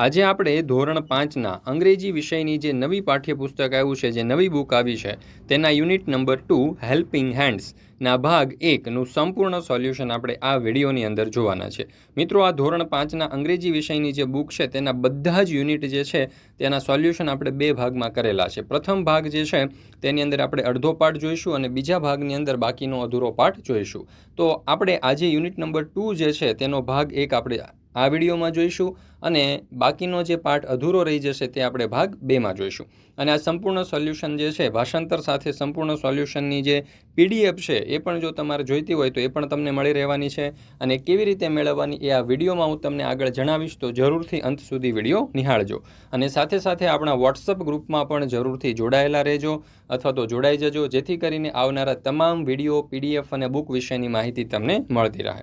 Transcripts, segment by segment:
આજે આપણે ધોરણ પાંચના અંગ્રેજી વિષયની જે નવી પાઠ્યપુસ્તક આવ્યું છે, જે નવી બુક આવી છે, તેના યુનિટ નંબર ટુ, હેલ્પિંગ હેન્ડ્સના ભાગ એકનું સંપૂર્ણ સોલ્યુશન આપણે આ વિડીયોની અંદર જોવાના છે. મિત્રો, આ ધોરણ પાંચના અંગ્રેજી વિષયની જે બુક છે, તેના બધા જ યુનિટ જે છે, તેના સોલ્યુશન આપણે બે ભાગમાં કરેલા છે. પ્રથમ ભાગ જે છે, તેની અંદર આપણે અડધો પાઠ જોઈશું અને બીજા ભાગની અંદર બાકીનો અધૂરો પાઠ જોઈશું. તો આપણે આજે યુનિટ નંબર ટુ જે છે, તેનો ભાગ એક આપણે આ વિડીયોમાં જોઈશું અને બાકીનો જે પાર્ટ અધૂરો રહી જશે તે આપણે ભાગ બેમાં જોઈશું. અને આ સંપૂર્ણ સોલ્યુશન જે છે, ભાષાંતર સાથે સંપૂર્ણ સોલ્યુશનની જે પીડીએફ છે, એ પણ જો તમારે જોઈતી હોય તો એ પણ તમને મળી રહેવાની છે. અને કેવી રીતે મેળવવાની એ આ વિડીયોમાં હું તમને આગળ જણાવીશ તો જરૂરથી અંત સુધી વીડિયો નિહાળજો. અને સાથે સાથે આપણા વોટ્સઅપ ગ્રુપમાં પણ જરૂરથી જોડાયેલા રહેજો અથવા તો જોડાઈ જજો, જેથી કરીને આવનારા તમામ વીડિયો, પીડીએફ અને બુક વિશેની માહિતી તમને મળતી રહે.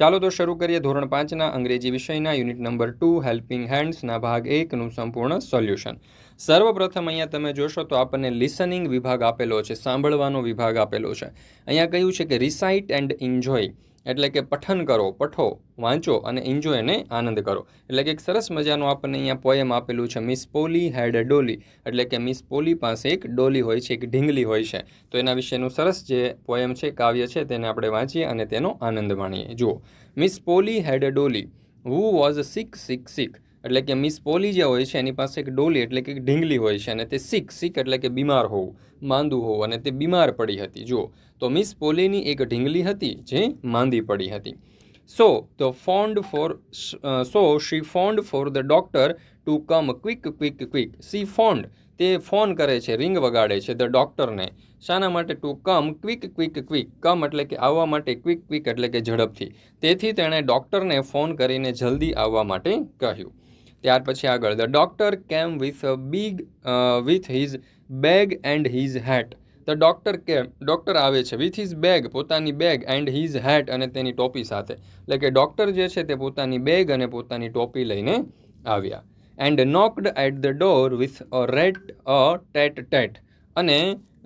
ચાલો તો શરૂ કરીએ ધોરણ પાંચના અંગ્રેજી વિષયના. યુનિટ નંબર ટુ હેલ્પિંગ હેન્ડ્સના ભાગ એકનું સંપૂર્ણ સોલ્યુશન સર્વપ્રથમ અહીંયા તમે જોશો તો આપણને લિસનિંગ વિભાગ આપેલો છે, સાંભળવાનો વિભાગ આપેલો છે. અહીંયા કહ્યું છે કે રિસાઇટ એન્ડ એન્જોય એટલે કે પઠન કરો, પઠો, વાંચો અને એન્જોય અને આનંદ કરો. એટલે કે એક સરસ મજાનું આપણને અહીંયા પોએમ આપેલું છે મિસ પોલી હેડ અ ડોલી એટલે કે મિસ પોલી પાસે એક ડોલી હોય છે, એક ઢીંગલી હોય છે. તો એના વિશેનું સરસ જે પોએમ છે, કાવ્ય છે, તેને આપણે વાંચીએ અને તેનો આનંદ માણીએ. જુઓ miss Polly had a dolly who was sick sick sick એટલે કે મિસ પોલી જે હોય છે, એની પાસે એક ડોલી એટલે કે ઢીંગલી હોય છે અને તે સિક સિક એટલે કે બીમાર હોવું, માંદું હોવું અને તે બીમાર પડી હતી. જુઓ, તો મિસ પોલીની એક ઢીંગલી હતી જે માંદી પડી હતી. So the phoned for so she phoned for the doctor to come quick quick quick she phoned તે ફોન કરે છે, રિંગ વગાડે છે ધ ડૉક્ટરને શાના માટે to come quick quick quick come એટલે કે આવવા માટે ક્વિક ક્વિક એટલે કે ઝડપથી. તેથી તેણે ડૉક્ટરને ફોન કરીને જલ્દી આવવા માટે કહ્યું. ત્યાર પછી આગળ. The doctor came with a big with his bag and his hat the doctor came doctor આવે છે. વિથ હિઝ બેગ પોતાની બેગ એન્ડ હિઝ હેટ અને તેની ટોપી સાથે. એટલે કે ડૉક્ટર જે છે તે પોતાની બેગ અને પોતાની ટોપી લઈને આવ્યા. And knocked at the door with a rat a tat tat અને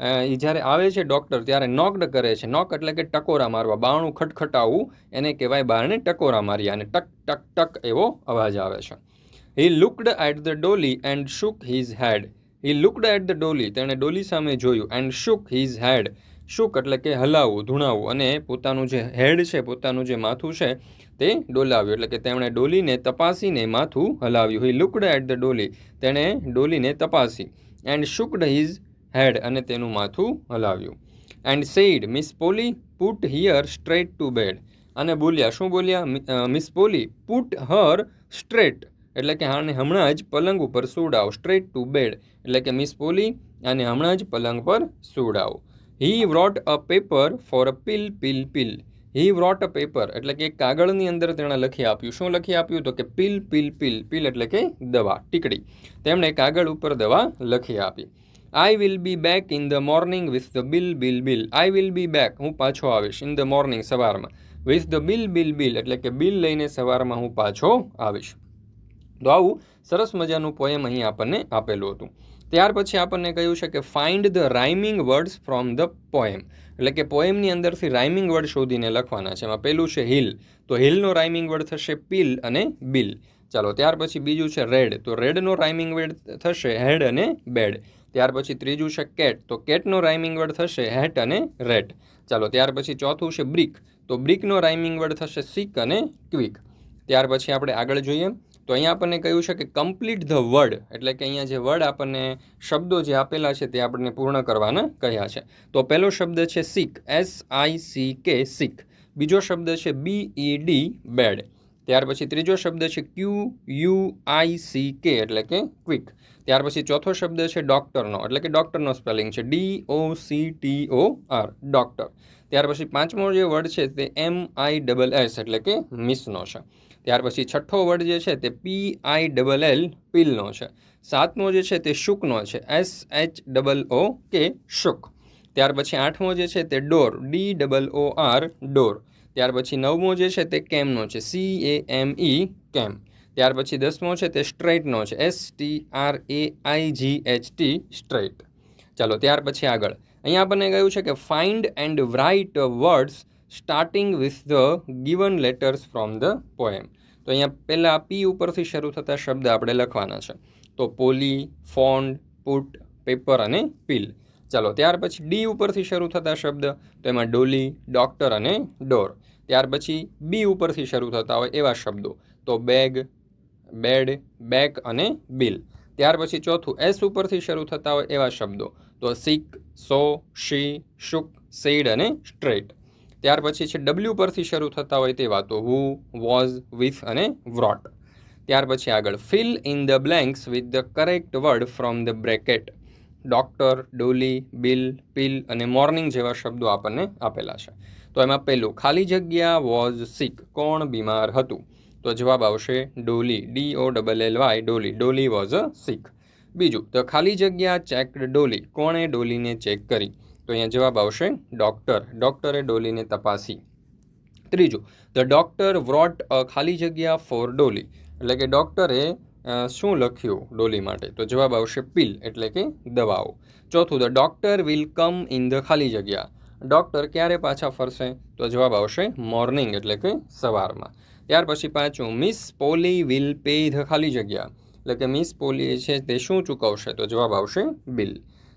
એ જ્યારે આવે છે ડૉક્ટર ત્યારે નોકડ કરે છે. નોક એટલે કે ટકોરા મારવા. બાણું ખટખટાવવું એને કહેવાય બારણે ટકોરા માર્યા અને ટક ટક ટક એવો અવાજ આવે છે. He looked at the dolly and shook his head he looked at the dolly તેણે ડોલી સામે જોયું and shook his head shook એટલે કે હલાવવું ધૂણાવવું અને પોતાનું જે હેડ છે, પોતાનું જે માથું છે, તે ડોલાવ્યું. એટલે કે તેમણે ડોલીને તપાસીને માથું હલાવ્યું. He looked at the dolly તેણે ડોલીને તપાસી એન્ડ શુકડ હિઝ હેડ અને તેનું માથું હલાવ્યું. And said miss Polly put here straight to bed અને બોલ્યા, શું બોલ્યા? Miss Polly put her straight એટલે કે આને હમણાં જ પલંગ ઉપર સુડાવો સ્ટ્રેટ ટુ બેડ એટલે કે મિસ પોલી આને હમણાં જ પલંગ પર સુડાવો he wrote a paper for a pill pill pill he wrote a paper એટલે કે કાગળની અંદર તેણે લખી આપ્યું. શું લખી આપ્યું? તો કે પિલ પિલ પિલ પિલ એટલે કે દવા, ટીકડી. તેમણે કાગળ ઉપર દવા લખી આપી. I will be back in the morning with the bill bill bill I will be back હું પાછો આવીશ ઇન ધ મોર્નિંગ સવારમાં. With the bill bill bill એટલે કે બિલ લઈને સવારમાં હું પાછો આવીશ. તો આવું સરસ મજાનું પોએમ અહીં આપણને આપેલું હતું. ત્યાર પછી આપણને કહ્યું છે કે find the rhyming words from the poem એટલે કે પોએમની અંદરથી રાઇમિંગ વર્ડ શોધીને લખવાના છે. એમાં પહેલું છે હિલ તો હિલનો રાઇમિંગ વર્ડ થશે પિલ અને બિલ ચાલો, ત્યાર પછી બીજું છે રેડ તો રેડનો રાઇમિંગ વર્ડ થશે હેડ અને બેડ ત્યાર પછી ત્રીજું છે કેટ તો કેટનો રાઇમિંગ વર્ડ થશે હેટ અને રેટ ચાલો, ત્યાર પછી ચોથું છે બ્રિક તો બ્રિકનો રાઇમિંગ વર્ડ થશે સિક અને ક્વિક ત્યાર પછી આપણે આગળ જોઈએ. તો અહીંયા આપણને કહ્યું છે કે કમ્પ્લીટ ધ વર્ડ એટલે કે અહીંયા જે વર્ડ આપણને શબ્દો જે આપેલા છે તે આપણને પૂર્ણ કરવાના કહ્યા છે. તો પહેલો શબ્દ છે sick S I C K sick બીજો શબ્દ છે બી ઈ ડી બેડ ત્યાર પછી ત્રીજો શબ્દ છે Q U I C K એટલે કે ક્વિક ત્યાર પછી ચોથો શબ્દ છે ડૉક્ટરનો. એટલે કે ડૉક્ટરનો સ્પેલિંગ છે D O C T O R doctor. ત્યાર પછી પાંચમો જે વર્ડ છે તે એમ આઈ ડબલ એસ એટલે કે મિસનો છે. ત્યાર પછી છઠ્ઠો વર્ડ જે છે તે પી આઈ ડબલ એલ પિલનો છે. સાતમો જે છે તે શુકનો છે. S H double O K shook. ત્યાર પછી આઠમો જે છે તે door D double O R door. ત્યાર પછી નવમો જે છે તે કેમનો છે? સી એ એમ ઈ કેમ. ત્યાર પછી દસમો છે તે સ્ટ્રેટનો છે. S T R A I G H T straight ચાલો, ત્યાર પછી આગળ. અહીંયા આપણને કહ્યું છે કે find and write words starting with the given letters from the poem તો અહીંયા પહેલાં પી ઉપરથી શરૂ થતા શબ્દ આપણે લખવાના છે. તો પોલી ફોન્ડ પુટ પેપર અને પિલ ચાલો, ત્યાર પછી ડી ઉપરથી શરૂ થતા શબ્દ, તો એમાં ડોલી ડૉક્ટર અને ડોર ત્યાર પછી બી ઉપરથી શરૂ થતા હોય એવા શબ્દો. તો બેગ બેડ, બેક અને બિલ. ત્યાર પછી ચોથું, એસ ઉપરથી શરૂ થતા હોય એવા શબ્દો. તો sick, so, she, shook, said અને સ્ટ્રેટ. ત્યાર પછી છે ડબલ્યુ પરથી શરૂ થતા હોય તેવા તો હુ, વોઝ, વિથ અને વ્રોટ. ત્યાર પછી આગળ, fill in the blanks with the correct word from the bracket. Doctor, dolly, bill, pill અને મોર્નિંગ જેવા શબ્દો આપણને આપેલા છે. તો એમાં પહેલું ખાલી જગ્યા વોઝ સિક, કોણ બીમાર હતું? તો જવાબ આવશે dolly D O double L Y dolly. Dolly was a sick બીજું, તો ખાલી જગ્યા ચેકડ ડોલી. કોણે ડોલીને ચેક કરી? તો અહીંયા જવાબ આવશે ડૉક્ટર. ડૉક્ટરે ડોલીને તપાસી. ત્રીજું ધ ડૉક્ટર વ્રોટ અ ખાલી જગ્યા ફોર ડોલી. એટલે કે ડૉક્ટરે શું લખ્યું ડોલી માટે? તો જવાબ આવશે પિલ એટલે કે દવાઓ. ચોથું the doctor will come in the ખાલી જગ્યા. ડૉક્ટર ક્યારે પાછા ફરશે? તો જવાબ આવશે મોર્નિંગ એટલે કે સવારમાં. ત્યાર પછી પાંચમું miss Polly will pay the ખાલી જગ્યા. એટલે કે મિસ પોલી છે તે શું ચૂકવશે? તો જવાબ આવશે બિલ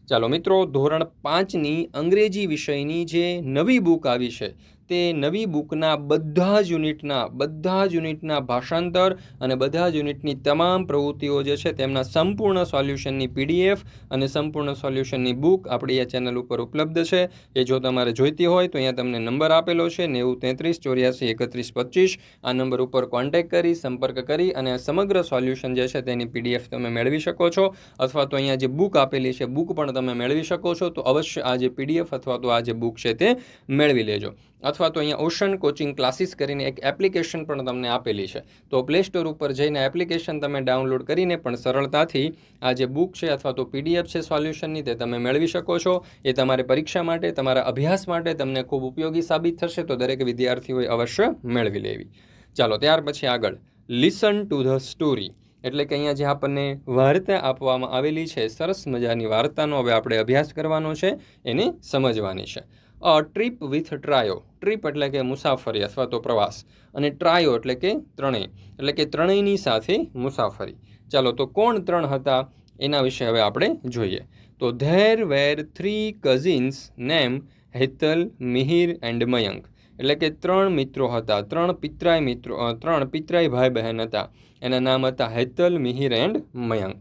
ચાલો મિત્રો, ધોરણ પાંચની અંગ્રેજી વિષયની જે નવી બુક આવી છે તે નવી બુકના બધા જ યુનિટના, બધા જ યુનિટના ભાષાંતર અને બધા જ યુનિટની તમામ પ્રવૃત્તિઓ જે છે તેમના સંપૂર્ણ સોલ્યુશનની પીડીએફ અને સંપૂર્ણ સોલ્યુશનની બુક આપણી આ ચેનલ ઉપર ઉપલબ્ધ છે. એ જો તમારે જોઈતી હોય તો અહીંયા તમને નંબર આપેલો છે નેવું તેત્રીસ ચોર્યાસી એકત્રીસ પચીસ. આ નંબર ઉપર કોન્ટેક્ટ કરી, સંપર્ક કરી અને સમગ્ર સોલ્યુશન જે છે તેની પીડીએફ તમે મેળવી શકો છો. અથવા તો અહીંયા જે બુક આપેલી છે, બુક પણ તમે મેળવી શકો છો. તો અવશ્ય આ જે પીડીએફ અથવા તો આ જે બુક છે તે મેળવી લેજો. અથવા તો અહીંયા ઓશન કોચિંગ ક્લાસીસ કરીને એક એપ્લિકેશન પણ તમને આપેલી છે. તો પ્લે સ્ટોર ઉપર જઈને એપ્લિકેશન તમે ડાઉનલોડ કરીને પણ સરળતાથી આ જે બુક છે અથવા તો પીડીએફ છે સોલ્યુશનની તે તમે મેળવી શકો છો. એ તમારે પરીક્ષા માટે, તમારા અભ્યાસ માટે તમને ખૂબ ઉપયોગી સાબિત થશે. તો દરેક વિદ્યાર્થીઓએ અવશ્ય મેળવી લેવી. ચાલો, ત્યાર પછી આગળ. લિસન ટુ ધ સ્ટોરી એટલે કે અહીંયા જે આપણને વાર્તા આપવામાં આવેલી છે, સરસ મજાની વાર્તાનો હવે આપણે અભ્યાસ કરવાનો છે, એને સમજવાની છે. ટ્રીપ વિથ ટ્રાયો ટ્રીપ એટલે કે મુસાફરી અથવા તો પ્રવાસ. અને ટ્રાયો એટલે કે ત્રણેય. એટલે કે ત્રણેયની સાથે મુસાફરી. ચાલો, તો કોણ ત્રણ હતા? એના વિશે હવે આપણે જોઈએ. તો there were three cousins name Hetal Mihir and Mayank એટલે કે ત્રણ મિત્રો હતા. ત્રણ પિતરાય મિત્રો ત્રણ પિતરાય ભાઈ બહેન હતા. એના નામ હતા હેતલ મિહિર એન્ડ મયંક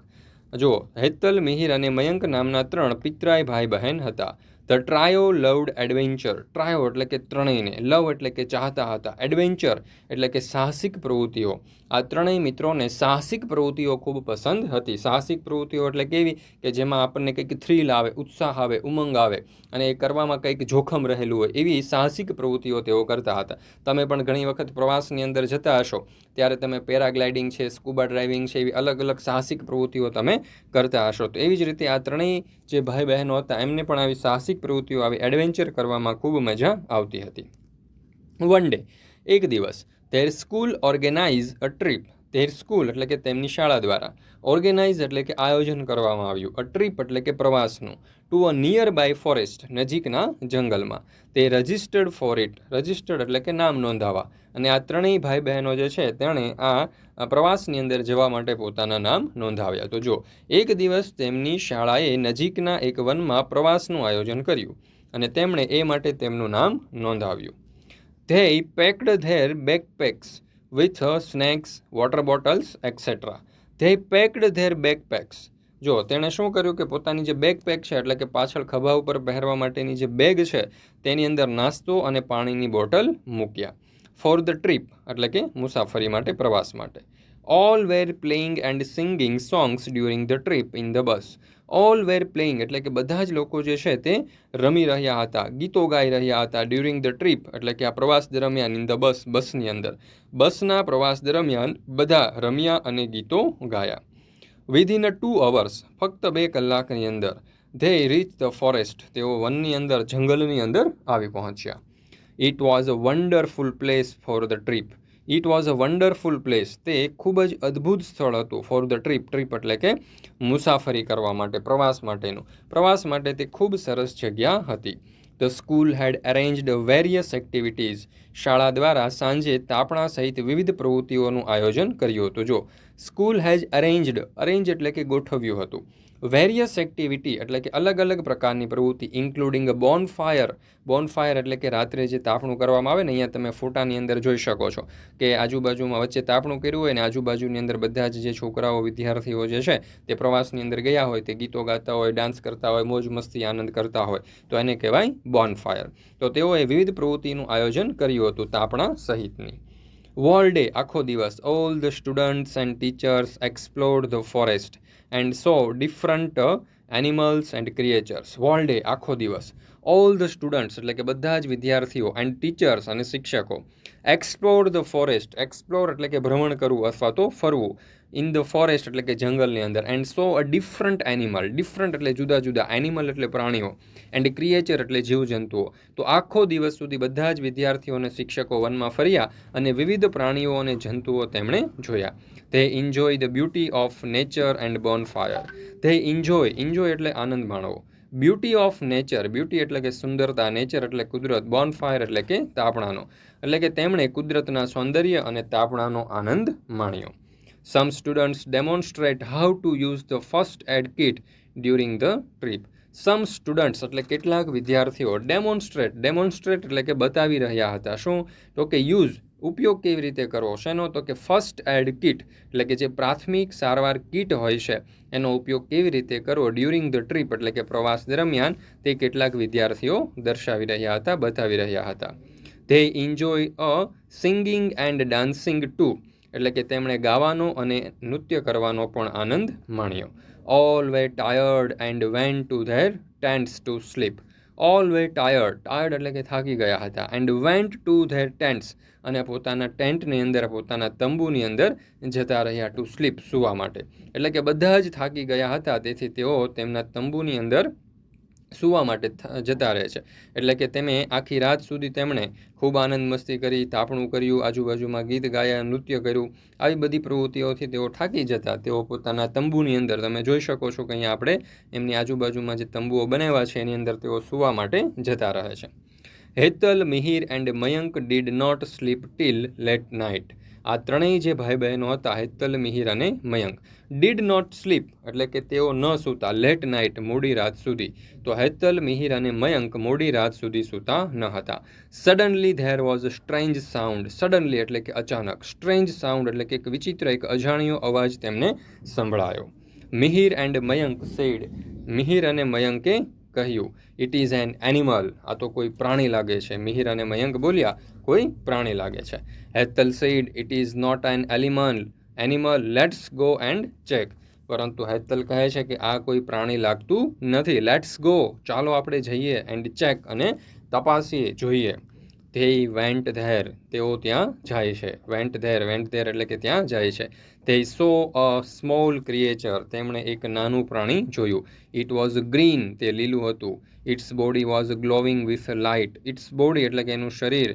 જુઓ હેતલ મિહિર અને મયંક નામના ત્રણ પિતરાય ભાઈ બહેન હતા. The trio loved adventure trio એટલે કે ત્રણેયને. લવ એટલે કે ચાહતા હતા. એડવેન્ચર એટલે કે સાહસિક પ્રવૃત્તિઓ. આ ત્રણેય મિત્રોને સાહસિક પ્રવૃત્તિઓ ખૂબ પસંદ હતી. સાહસિક પ્રવૃત્તિઓ એટલે કેવી કે જેમાં આપણને કંઈક થ્રીલ આવે, ઉત્સાહ આવે, ઉમંગ આવે. અને એ કરવામાં કંઈક જોખમ રહેલું હોય એવી સાહસિક પ્રવૃત્તિઓ તેઓ કરતા હતા. તમે પણ ઘણી વખત પ્રવાસની અંદર જતા હશો, ત્યારે તમે પેરાગ્લાઇડિંગ છે, સ્કૂબા ડ્રાઇવિંગ છે, એવી અલગ અલગ સાહસિક પ્રવૃત્તિઓ તમે કરતા હશો. તો એવી જ રીતે આ ત્રણેય જે ભાઈ બહેનો હતા, એમને પણ આવી સાહસિક પ્રવૃત્તિઓ, આવી એડવેન્ચર કરવામાં ખૂબ મજા આવતી હતી. વન ડે, એક દિવસ, their school organise a trip. Their school એટલે કે તેમની શાળા દ્વારા ઓર્ગેનાઇઝ એટલે કે આયોજન કરવામાં આવ્યું. અ ટ્રીપ એટલે કે પ્રવાસનું. To a nearby forest નજીકના જંગલમાં. તે રજિસ્ટર્ડ ફોર ઇટ રજિસ્ટર્ડ એટલે કે નામ નોંધાવા. અને આ ત્રણેય ભાઈ બહેનો જે છે, તેણે આ પ્રવાસની અંદર જવા માટે પોતાના નામ નોંધાવ્યા. તો જો, એક દિવસ તેમની શાળાએ નજીકના એક વનમાં પ્રવાસનું આયોજન કર્યું અને તેમણે એ માટે તેમનું નામ નોંધાવ્યું. They packed their backpacks with snacks water bottles etcetera they packed their backpacks જો, તેણે શું કર્યું કે પોતાની જે બેકપેક છે, એટલે કે પાછળ ખભા ઉપર પહેરવા માટેની જે બેગ છે, તેની અંદર નાસ્તો અને પાણીની બોટલ મૂક્યા. ફોર ધ ટ્રીપ એટલે કે મુસાફરી માટે, પ્રવાસ માટે. All were playing and singing songs during the trip in the bus all were playing એટલે કે બધા જ લોકો જે છે તે રમી રહ્યા હતા, ગીતો ગાઈ રહ્યા હતા ડ્યુરિંગ ધ ટ્રીપ એટલે કે આ પ્રવાસ દરમિયાન ઇન ધ બસ બસની અંદર. બસના પ્રવાસ દરમિયાન બધા રમ્યા અને ગીતો ગાયા. વિધિન ટુ અવર્સ ફક્ત બે કલાકની અંદર ધે રીચ ધ ફોરેસ્ટ તેઓ વનની અંદર, જંગલની અંદર આવી પહોંચ્યા. It was a wonderful place for the trip it was a wonderful place તે ખૂબ જ અદ્ભુત સ્થળ હતું ફોર ધ ટ્રીપ ટ્રીપ એટલે કે મુસાફરી કરવા માટે, પ્રવાસ માટેનું. પ્રવાસ માટે તે ખૂબ સરસ જગ્યા હતી. The school head arranged various activities શાળા દ્વારા સાંજે તાપણા સહિત વિવિધ પ્રવૃત્તિઓનું આયોજન કર્યું હતું. જો સ્કૂલ હેઝ અરેન્જડ અરેન્જ એટલે કે ગોઠવ્યું હતું. વેરિયસ એક્ટિવિટી એટલે કે અલગ અલગ પ્રકારની પ્રવૃત્તિ ઇન્ક્લુડિંગ બોન ફાયર બોન એટલે કે રાત્રે જે તાપણું કરવામાં આવે ને, અહીંયા તમે ફોટાની અંદર જોઈ શકો છો કે આજુબાજુમાં વચ્ચે તાપણું કર્યું હોય ને, આજુબાજુની અંદર બધા જ જે છોકરાઓ, વિદ્યાર્થીઓ જે છે, તે પ્રવાસની અંદર ગયા હોય, તે ગીતો ગાતા હોય ડાન્સ કરતા હોય, મોજ મસ્તી, આનંદ કરતા હોય. તો એને કહેવાય બોન ફાયર તો તેઓએ વિવિધ પ્રવૃત્તિનું આયોજન કર્યું હતું તાપણા સહિતની. વોલ ડે આખો દિવસ all the students and teachers explored the forest and saw different animals and creatures whole day આખો દિવસ ઓલ ધ સ્ટુડન્ટ્સ એટલે કે બધા જ વિદ્યાર્થીઓ એન્ડ ટીચર્સ અને શિક્ષકો એક્સપ્લોર ધ ફોરેસ્ટ એક્સપ્લોર એટલે કે ભ્રમણ કરવું અથવા તો ફરવું ઇન ધ ફોરેસ્ટ એટલે કે જંગલની અંદર. And saw a different animal different એટલે જુદા જુદા એનિમલ એટલે પ્રાણીઓ એન્ડ ક્રિએચર એટલે જીવજંતુઓ. તો આખો દિવસ સુધી બધા જ વિદ્યાર્થીઓ અને શિક્ષકો વનમાં ફર્યા અને વિવિધ પ્રાણીઓ અને જંતુઓ તેમણે જોયા. They enjoy the beauty of nature and bonfire they enjoy enjoy એટલે આનંદ માણવો. બ્યુટી ઓફ નેચર, બ્યુટી એટલે કે સુંદરતા, નેચર એટલે કુદરત બોનફાયર એટલે કે તાપણાનો. એટલે કે તેમણે કુદરતના સૌંદર્ય અને તાપણાનો આનંદ માણ્યો. Some students demonstrate how to use the first aid kit during the trip some students એટલે કેટલાક વિદ્યાર્થીઓ ડેમોન્સ્ટ્રેટ ડેમોન્સ્ટ્રેટ એટલે કે બતાવી રહ્યા હતા. શું? તો કે યુઝ ઉપયોગ કેવી રીતે કરવો? શેનો તો કે ફર્સ્ટ એડ કિટ એટલે કે જે પ્રાથમિક સારવાર કિટ હોય છે, એનો ઉપયોગ કેવી રીતે કરવો ડ્યુરિંગ ધ ટ્રીપ એટલે કે પ્રવાસ દરમિયાન, તે કેટલાક વિદ્યાર્થીઓ દર્શાવી રહ્યા હતા, બતાવી રહ્યા હતા. They enjoy a singing and dancing too એટલે કે તેમણે ગાવાનો અને નૃત્ય કરવાનો પણ આનંદ માણ્યો. All were tired and went to their tents to sleep all were tired tired એટલે કે થાકી ગયા હતા. And went to their tents અને પોતાના ટેન્ટની અંદર, પોતાના તંબુની અંદર જતા રહ્યા ટુ સ્લીપ સૂવા માટે. એટલે કે બધા જ થાકી ગયા હતા. તેથી તેઓ તેમના તંબુની અંદર સૂવા માટે જતા રહે છે. એટલે કે તમે આખી રાત સુધી તેમણે ખૂબ આનંદ મસ્તી કરી, તાપણું કર્યું, આજુબાજુમાં ગીત ગાયા, નૃત્ય કર્યું. આવી બધી પ્રવૃત્તિઓથી તેઓ થાકી જતા. તેઓ પોતાના તંબુની અંદર, તમે જોઈ શકો છો કે અહીંયા આપણે એમની આજુબાજુમાં જે તંબુઓ બનાવ્યા છે, એની અંદર તેઓ સૂવા માટે જતા રહે છે. Hetal, Mihir and Mayank did not sleep till late night. આ ત્રણેય જે ભાઈ બહેનો હતા, હેતલ, મિહિર અને મયંક ડીડ નોટ સ્લીપ એટલે કે તેઓ ન સૂતા લેટ નાઇટ મોડી રાત સુધી. તો હેતલ, મિહિર અને મયંક મોડી રાત સુધી સૂતા ન હતા. Suddenly there was a strange sound suddenly એટલે કે અચાનક. સ્ટ્રેન્જ સાઉન્ડ એટલે કે એક વિચિત્ર, એક અજાણ્યો અવાજ તેમને સંભળાયો. મિહિર એન્ડ મયંક સેડ મિહિર અને મયંકે કહ્યું ઇટ ઇઝ એન એનિમલ આ તો કોઈ પ્રાણી લાગે છે. મિહિર અને મયંક બોલ્યા, કોઈ પ્રાણી લાગે છે. Hetal said it is not an animal animal let's go and check પરંતુ હેતલ કહે છે કે આ કોઈ પ્રાણી લાગતું નથી. લેટ્સ ગો ચાલો આપણે જઈએ એન્ડ ચેક અને તપાસીએ, જોઈએ. ધે વેન્ટ ધેર, તેઓ ત્યાં જાય છે. વેન્ટ ધેર વેન્ટ ધેર એટલે કે ત્યાં જાય છે. They saw a small creature તેમણે એક નાનું પ્રાણી જોયું. ઇટ વોઝ ગ્રીન તે લીલું હતું. Its body was glowing with light its body એટલે કે એનું શરીર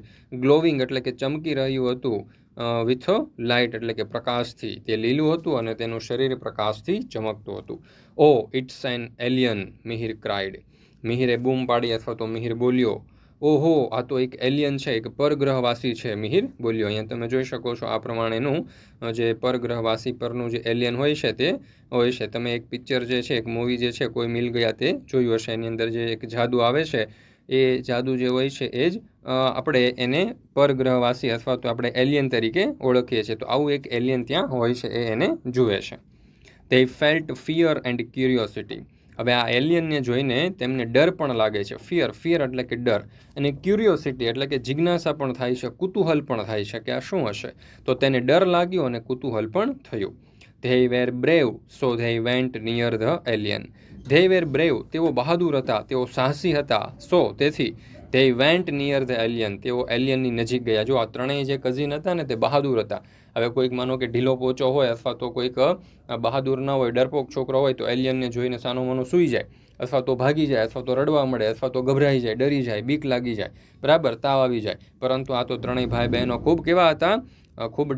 ગ્લોવિંગ એટલે કે ચમકી રહ્યું હતું વિથ લાઇટ એટલે કે પ્રકાશથી. તે લીલું હતું અને તેનું શરીર પ્રકાશથી ચમકતું હતું. ઓ it's an alien Mihir cried મિહિરે બૂમ પાડી અથવા તો મિહિર બોલ્યો ઓહો, આ તો એક એલિયન છે, એક પરગ્રહવાસી છે, મિહિર. બોલ્યો, અહીંયા તમે જોઈ શકો છો આ પ્રમાણેનું જે પરગ્રહવાસી પરનું જે એલિયન હોય છે તે, હોય છે. તમે એક પિક્ચર જે છે, એક મૂવી જે છે, કોઈ મિલ ગયા તે જોયું હશે. એની અંદર જે એક જાદુ આવે છે, એ જાદુ જે હોય છે, એ જ આપણે એને પરગ્રહવાસી અથવા તો આપણે એલિયન તરીકે ઓળખીએ છીએ. તો આવું એક એલિયન ત્યાં હોય છે, એ એને જુએ છે. તે ફેલ્ટ ફિયર એન્ડ ક્યુરિયોસિટી હવે આ એલિયનને જોઈને તેમને ડર પણ લાગે છે. ફિયર ફિયર એટલે કે ડર. અને ક્યુરિયોસિટી એટલે કે જિજ્ઞાસા પણ થાય છે, કુતૂહલ પણ થાય છે કે આ શું હશે? તો તેને ડર લાગ્યો અને કુતૂહલ પણ થયું. They were brave so they went near the alien they were brave તેઓ બહાદુર હતા, તેઓ સાહસી હતા સો તેથી they went near the alien તેઓ એલિયનની નજીક ગયા. જો આ ત્રણેય જે કઝિન હતા ને તે બહાદુર હતા. હવે કોઈક માનો કે ઢીલો પોચો હોય અથવા તો કોઈક બહાદુર ના હોય, ડરપોક છોકરો હોય, તો એલિયનને જોઈને સાનો મનો સૂઈ જાય, અથવા તો ભાગી જાય, અથવા તો રડવા મળે અથવા તો ગભરાઈ જાય, ડરી જાય, બીક લાગી જાય, બરાબર, તાવ આવી જાય. પરંતુ આ તો ત્રણેય ભાઈ બહેનો ખૂબ કેવા હતા ખૂબ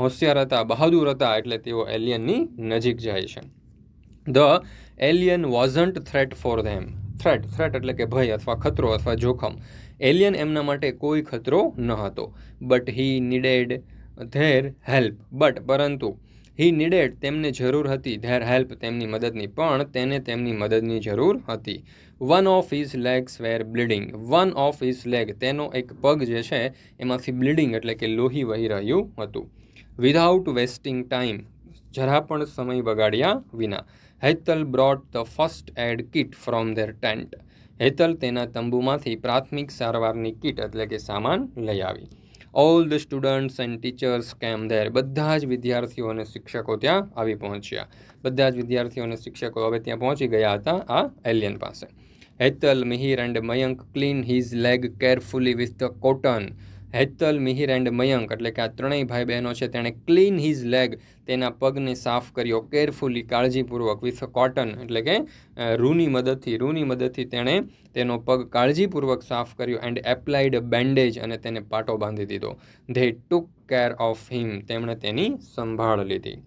હોશિયાર હતા, બહાદુર હતા, એટલે તેઓ એલિયનની નજીક જાય છે. The alien wasn't threat for them threat threat એટલે કે ભય અથવા ખતરો અથવા જોખમ. એલિયન એમના માટે કોઈ ખતરો ન હતો. But he needed their help. But, પરંતુ, હી નીડેડ તેમને જરૂર હતી. ધેર હેલ્પ તેમની મદદની, પણ તેને તેમની મદદની જરૂર હતી. One of his legs were bleeding. One of his leg તેનો એક પગ જે છે, એમાંથી બ્લીડિંગ એટલે કે લોહી વહી રહ્યું હતું. Without wasting time. જરા પણ સમય બગાડ્યા વિના. Hetal brought the first aid kit from their tent. Hetal તેના તંબુમાંથી પ્રાથમિક સારવારની કિટ એટલે કે સામાન લઈ આવી. All the students and teachers came there બધા જ વિદ્યાર્થીઓ અને શિક્ષકો ત્યાં આવી પહોંચ્યા. બધા જ વિદ્યાર્થીઓ અને શિક્ષકો હવે ત્યાં પહોંચી ગયા હતા આ એલિયન પાસે. Hetal, Mihir and Mayank clean his leg carefully with the cotton Hetal, Mihir and Mayank એટલે કે આ ત્રણેય ભાઈ બહેનો છે, તેણે ક્લીન હિઝ લેગ તેના પગને સાફ કર્યો. કેરફુલી કાળજીપૂર્વક વિથ કોટન એટલે કે રૂની મદદથી રૂની મદદથી તેણે તેનો પગ કાળજીપૂર્વક સાફ કર્યો એન્ડ એપ્લાઇડ બેન્ડેજ અને તેને પાટો બાંધી દીધો. They took care of him તેમણે તેની સંભાળ લીધી.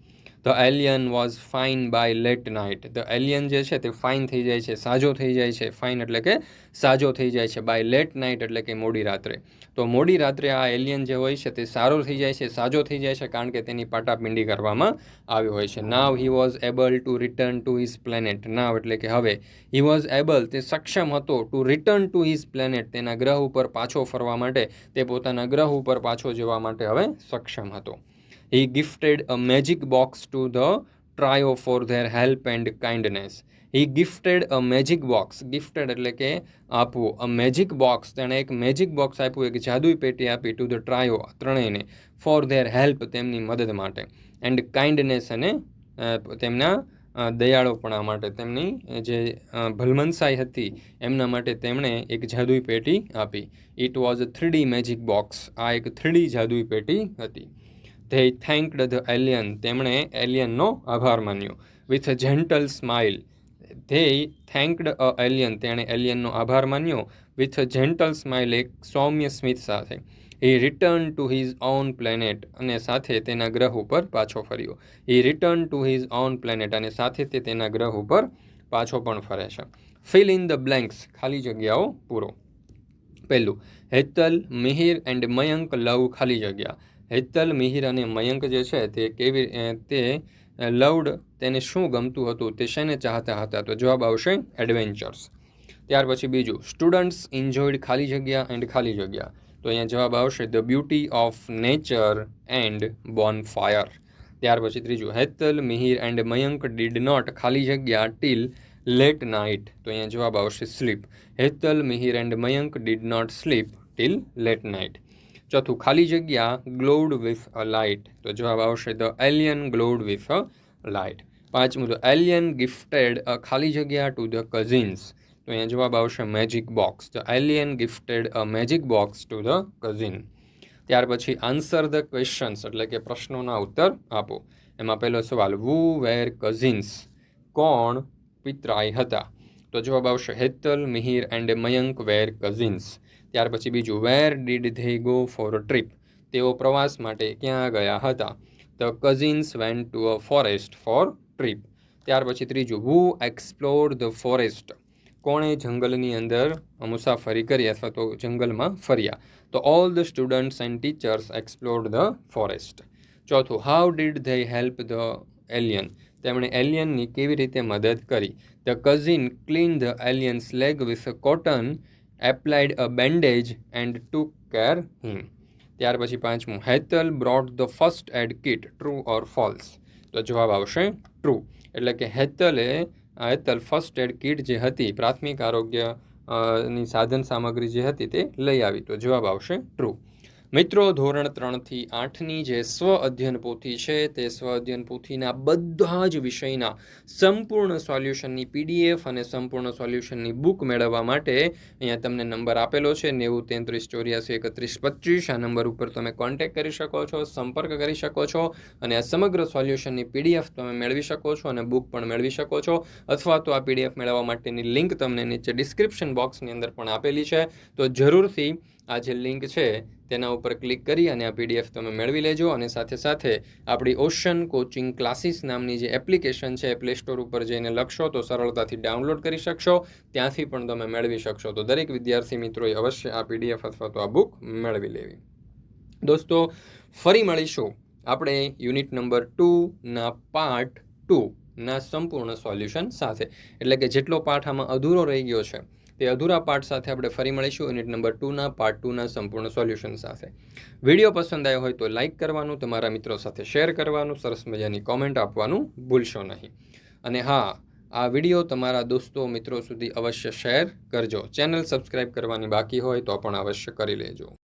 The alien was fine by late night the alien જે છે તે ફાઇન થઈ જાય છે, સાજો થઈ જાય છે. ફાઇન એટલે કે સાજો થઈ જાય છે બાય લેટ નાઇટ એટલે કે મોડી રાત્રે. તો મોડી રાત્રે આ એલિયન જે હોય છે તે સારો થઈ જાય છે, સાજો થઈ જાય છે કારણ કે તેની પાટાપિંડી કરવામાં આવ્યો હોય છે. Now he was able to return to his planet now એટલે કે હવે. હી વોઝ એબલ તે સક્ષમ હતો to return to his planet તેના ગ્રહ ઉપર પાછો ફરવા માટે, તે પોતાના ગ્રહ ઉપર પાછો જવા માટે હવે સક્ષમ હતો. He gifted a magic box to the trio for their help and kindness. He gifted a magic box gifted એટલે કે આપવું. અ મેજિક બોક્સ તેણે એક મેજિક બોક્સ આપ્યું, એક જાદુઈ પેટી આપી ટુ ધ ટ્રાયો ત્રણેયને ફોર ધેર હેલ્પ તેમની મદદ માટે. એન્ડ કાઇન્ડનેસ અને તેમના દયાળોપણા માટે. તેમની જે ભલમનસાઈ હતી, એમના માટે તેમણે એક જાદુઈ પેટી આપી. It was a three D magic box આ એક થ્રીડી જાદુઈ પેટી હતી. ધે થેન્કડ ધ એલિયન તેમણે એલિયનનો આભાર માન્યો. With a gentle smile they thanked a alien તેણે એલિયનનો આભાર માન્યો. વિથ અ જેન્ટલ સ્માઇલ એક સૌમ્ય સ્મિત સાથે he return to his own planet અને સાથે તેના ગ્રહ ઉપર પાછો ફર્યો. He return to his own planet અને સાથે તે તેના ગ્રહ ઉપર પાછો પણ ફરે છે. ફિલ ઇન ધ બ્લેન્ક્સ ખાલી જગ્યાઓ પૂરો. પહેલું, હેતલ, મિહિર એન્ડ મયંક લવ ખાલી જગ્યા. હેતલ મિહિર અને મયંક જે છે તે કેવી તે લવડ તેને શું ગમતું હતું તે શેને ચાહતા હતા? તો જવાબ આવશે એડવેન્ચર્સ. ત્યાર પછી બીજું, સ્ટુડન્ટ્સ એન્જોયડ ખાલી જગ્યા એન્ડ ખાલી જગ્યા. તો અહીંયા જવાબ આવશે the beauty of nature and bonfire ત્યાર પછી ત્રીજું, Hetal Mihir and Mayank did not ખાલી જગ્યા ટીલ લેટ નાઇટ. તો અહીંયા જવાબ આવશે sleep. Hetal Mihir and Mayank did not sleep till late night. ચોથું, ખાલી જગ્યા ગ્લોડ વિથ અ લાઇટ તો જવાબ આવશે the alien glowed with a light પાંચમું તો એલિયન ગિફ્ટેડ અ ખાલી જગ્યા ટુ ધ કઝિન્સ તો અહીંયા જવાબ આવશે magic box the alien gifted a magic box to the cousin ત્યાર પછી આન્સર ધ ક્વેશ્ચન્સ એટલે કે પ્રશ્નોના ઉત્તર આપો. એમાં પહેલો સવાલ વુ વેર કઝિન્સ કોણ પિતરાય હતા? તો જવાબ આવશે, Hetal, Mihir and Mayank were cousins ત્યાર પછી બીજું where did they go for trip તેઓ પ્રવાસ માટે ક્યાં ગયા હતા? The cousins went to a forest for trip ત્યાર પછી ત્રીજું હુ એક્સપ્લોર ધ ફોરેસ્ટ કોણે જંગલની અંદર મુસાફરી કરી અથવા તો જંગલમાં ફર્યા? તો all the students and teachers explored the forest ચોથું how did they help the alien તેમણે એલિયનની કેવી રીતે મદદ કરી? The cousin clean the alien's leg with cotton applied a bandage and took care him. ત્યાર પછી પાંચમું, Hetal brought the first aid kit, true or false? તો જવાબ આવશે ટ્રુ. એટલે કે હેતલે હેતલ ફર્સ્ટ એડ કિટ જે હતી, પ્રાથમિક આરોગ્યની સાધન સામગ્રી જે હતી તે લઈ આવી. તો જવાબ આવશે ટ્રુ. મિત્રો, ધોરણ ત્રણથી આઠની જે સ્વ અધ્યયન પોથી છે, તે સ્વ અધ્યયન પોથીના બધા જ વિષયના સંપૂર્ણ સોલ્યુશનની પીડીએફ અને સંપૂર્ણ સોલ્યુશનની બુક મેળવવા માટે અહીંયા તમને નંબર આપેલો છે, નેવું તેત્રીસ ચોર્યાસી એકત્રીસ પચીસ. આ નંબર ઉપર તમે કોન્ટેક્ટ કરી શકો છો, સંપર્ક કરી શકો છો અને આ સમગ્ર સોલ્યુશનની પીડીએફ તમે મેળવી શકો છો અને બુક પણ મેળવી શકો છો. અથવા તો આ પીડીએફ મેળવવા માટેની લિંક તમને નીચે ડિસ્ક્રિપ્શન બોક્સની અંદર પણ આપેલી છે. તો જરૂરથી આ જે લિંક છે તેના ઉપર ક્લિક કરી અને આ પીડીએફ તમે મેળવી લેજો અને સાથે સાથે આપણી ઓશન કોચિંગ ક્લાસીસ નામની જે એપ્લિકેશન છે પ્લે સ્ટોર ઉપર જઈને લખશો તો સરળતાથી ડાઉનલોડ કરી શકશો. ત્યાંથી પણ તમે મેળવી શકશો. તો દરેક વિદ્યાર્થી મિત્રોએ અવશ્ય આ પીડીએફ અથવા તો આ બુક મેળવી લેવી. દોસ્તો, ફરી મળીશું. આપણે યુનિટ નંબર ટુના પાર્ટ ટુના સંપૂર્ણ સોલ્યુશન સાથે. એટલે કે જેટલો પાઠ આમાં અધૂરો રહી ગયો છે તે અધૂરા પાર્ટ સાથે આપણે ફરી મળીશું યુનિટ નંબર ટુના, પાર્ટ ટુના સંપૂર્ણ સોલ્યુશન સાથે. વીડિયો પસંદ આવ્યો હોય તો લાઇક કરવાનું, તમારા મિત્રો સાથે શેર કરવાનું, સરસ મજાની કોમેન્ટ આપવાનું ભૂલશો નહીં. અને હા, આ વીડિયો તમારા દોસ્તો, મિત્રો સુધી અવશ્ય શેર કરજો. ચેનલ સબસ્ક્રાઇબ કરવાની બાકી હોય તો પણ અવશ્ય કરી લેજો.